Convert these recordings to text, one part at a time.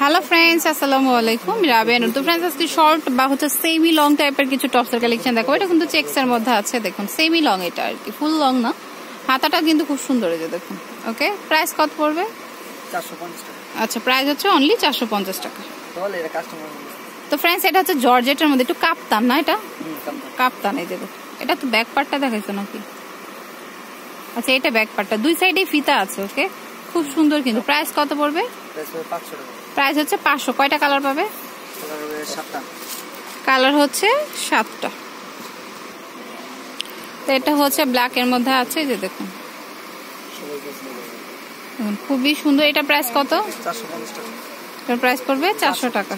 Hello friends আসসালামু আলাইকুম রাবেন তো ফ্রেন্ডস আজকে শর্ট বা হচ্ছে সেমি লং টাইপের কিছু টপসের কালেকশন দেখো। এটা কিন্তু চেক্স এর মধ্যে আছে দেখুন। সেমি লং এটা আর কি। ফুল লং না। হাতাটা কিন্তু খুব সুন্দর এই যে দেখুন। ওকে প্রাইস কত পড়বে? আচ্ছা প্রাইস হচ্ছে অনলি চারশো পঞ্চাশ টাকা। কাস্টমার তো ফ্রেন্ডস এটা হচ্ছে জর্জেটের মধ্যে। একটু কাপ্তান না এটা? কাপ্তান। এই যে এটা তো ব্যাক পার্টটা দেখাইছো নাকি? আচ্ছা এটা ব্যাক পার্টটা দুই সাইডে ফিতা আছে ওকে খুব সুন্দর কিন্তু। প্রাইস কত পড়বে? প্রাইস হচ্ছে পাঁচশো কয়টা কালার পাবে? কালার হচ্ছে সাতটা। তো এটা হচ্ছে ব্ল্যাক এর মধ্যে আছে যে দেখুন। খুবই সুন্দর। এটা প্রাইস কত? প্রাইস পড়বে চারশো টাকা।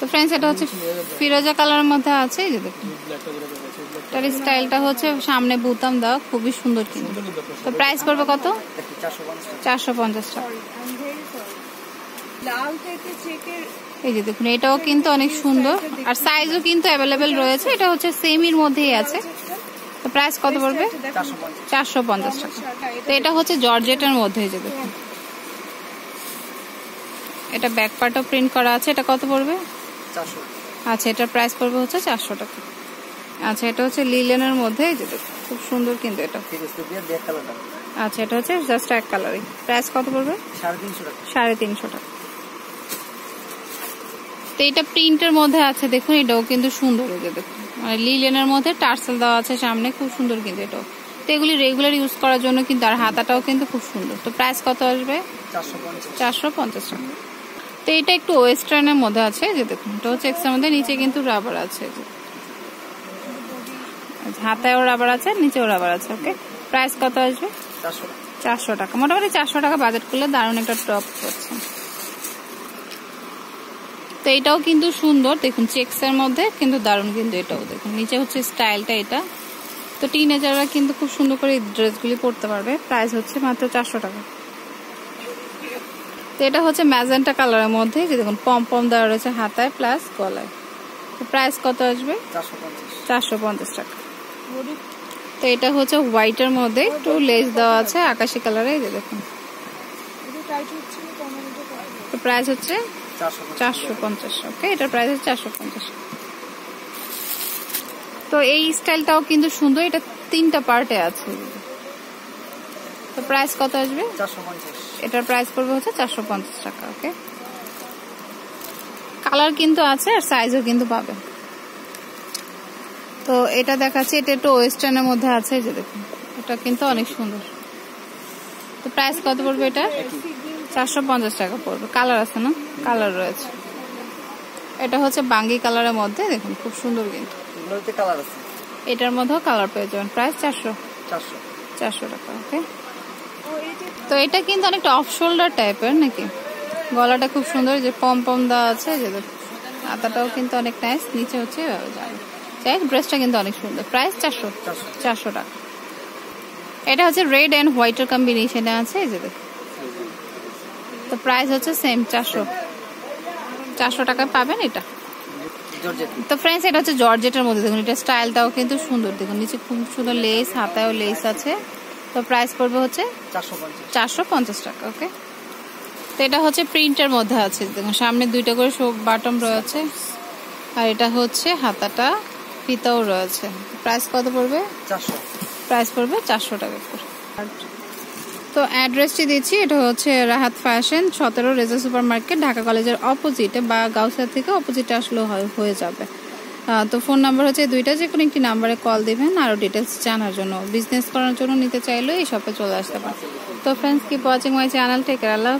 তো ফ্রেন্ডস এটা হচ্ছে ফিরোজা কালারের মধ্যে আছে, এই যে দেখুন। এটার স্টাইলটা হচ্ছে সামনে বুতাম দেওয়া, খুবই সুন্দর কিন্তু। তো প্রাইস পড়বে কত? চারশো পঞ্চাশ টাকা। এই যে দেখুন, এটাও কিন্তু অনেক সুন্দর। আর সাইজও কিন্তু অ্যাভেলেবেল রয়েছে, এটা হচ্ছে সেমির মধ্যেই আছে। তো প্রাইস কত পড়বে? চারশো পঞ্চাশ টাকা। তো এটা হচ্ছে জর্জেটের মধ্যে যে দেখুন। এটা ব্যাক পার্টও প্রিন্ট করা আছে, এটা কত পড়বে? চারশো। আচ্ছা এটার প্রাইস পড়বে হচ্ছে চারশো টাকা। আচ্ছা এটা হচ্ছে লিলেনের মধ্যে খুব সুন্দর কিন্তু এটা। আচ্ছা এটা হচ্ছে জাস্ট এক কালারই প্রাইস কত পড়বে? সাড়ে তিনশো টাকা। তো এটা প্রিন্টের মধ্যে আছে দেখুন এটাও কিন্তু সুন্দর যে দেখুন। মানে লিলেনের মধ্যে টার্সেল দেওয়া আছে সামনে খুব সুন্দর কিন্তু এটাও। তো এগুলি রেগুলার ইউজ করার জন্য কিন্তু আর হাতাটাও কিন্তু খুব সুন্দর। তো প্রাইস কত আসবে? চারশো পঞ্চাশ টাকা। তো এটা একটু ওয়েস্টার্নের মধ্যে আছে যে দেখুন এটা হচ্ছে এক্সের মধ্যে নিচে কিন্তু রাবার আছে। হাতায়ও রাবার আছে নিচেও রাবার আছে ওকে? প্রাইস কত আসবে? চারশো টাকা। মোটামুটি চারশো টাকা বাজেট করলে দারুণ একটা টপ করছে তো এটাও কিন্তু সুন্দর দেখুন চেক্স এর মধ্যে কিন্তু দারুণ কিন্তু এটাও দেখুন নিচে হচ্ছে স্টাইলটা এটা। তো টিনেজাররা কিন্তু খুব সুন্দর করে এই ড্রেসগুলি পরতে পারবে। প্রাইস হচ্ছে মাত্র চারশো টাকা। তো এটা হচ্ছে ম্যাজেন্টা কালারের মধ্যে যে দেখুন পম পম দেওয়া রয়েছে হাতায় প্লাস গলায়। তো প্রাইস কত আসবে? চারশো পঞ্চাশ। টাকা। তো এটা হচ্ছে হোয়াইটের মধ্যে একটু লেস দেওয়া আছে আকাশি কালারে এই যে দেখুন। তো প্রাইস হচ্ছে চারশো চারশো পঞ্চাশ ওকে এটার প্রাইস হচ্ছে চারশো পঞ্চাশ। তো এই স্টাইলটাও কিন্তু সুন্দর এটা তিনটা পার্টে আছে। তো প্রাইস কত আসবে? এটার প্রাইস পড়বে হচ্ছে চারশো পঞ্চাশ টাকা ওকে কালার কিন্তু আছে আর সাইজও কিন্তু পাবে। তো এটা দেখাচ্ছে এটা একটু ওয়েস্টার্নের মধ্যে আছে যে দেখুন এটা কিন্তু অনেক সুন্দর। তো প্রাইস কত পড়বে এটা? চারশো পঞ্চাশ টাকা পড়বে। কালার আছে না? কালার রয়েছে। এটা হচ্ছে বাঙ্গি কালারের মধ্যে দেখুন খুব সুন্দর কিন্তু। এটার মধ্যেও কালার পেয়ে যাবেন। প্রাইস চারশো। চারশো। চারশো টাকা ওকে তো এটা কিন্তু অনেকটা অফ শোল্ডার টাইপের নাকি? গলাটা খুব সুন্দর যে পম পম দেওয়া আছে যে। হাতাটাও কিন্তু অনেক নাইস নিচে হচ্ছে এভাবে যাবে যাই ড্রেসটা কিন্তু অনেক সুন্দর। প্রাইস চারশো চারশো টাকা। এটা হচ্ছে রেড অ্যান্ড হোয়াইটের কম্বিনেশনে আছে, এই যে তো প্রাইস হচ্ছে সেম চারশো। চারশো টাকায় পাবেন এটা। তো ফ্রেন্ডস এটা হচ্ছে জর্জেটের মধ্যে। দেখুন, এটা স্টাইলটাও কিন্তু সুন্দর। দেখুন, নিচে খুব সুন্দর লেস হাতায়ও লেস আছে। তো প্রাইস পড়বে হচ্ছে চারশো পঞ্চাশ। টাকা ওকে তো এটা হচ্ছে প্রিন্টের মধ্যে আছে। দেখুন সামনে দুইটা করে সব বাটম রয়েছে। আর এটা হচ্ছে হাতাটা ফিতাও রয়েছে। প্রাইস কত পড়বে? চারশো। প্রাইস পড়বে চারশো টাকা করে। তো অ্যাড্রেসটি দিচ্ছি এটা হচ্ছে রাহাত ফ্যাশন সতেরো রেজা সুপার মার্কেট ঢাকা কলেজের অপোজিটে বা গাউসিয়া থেকে অপোজিটে আসলেও হয়ে যাবে। তো ফোন নাম্বার হচ্ছে দুইটা যে কোনো একটি নাম্বারে কল দিবেন আরও ডিটেলস জানার জন্য। বিজনেস করার জন্য নিতে চাইলেও এই শপে চলে আসতে পারেন। তো friends keep watching my channel tech Allah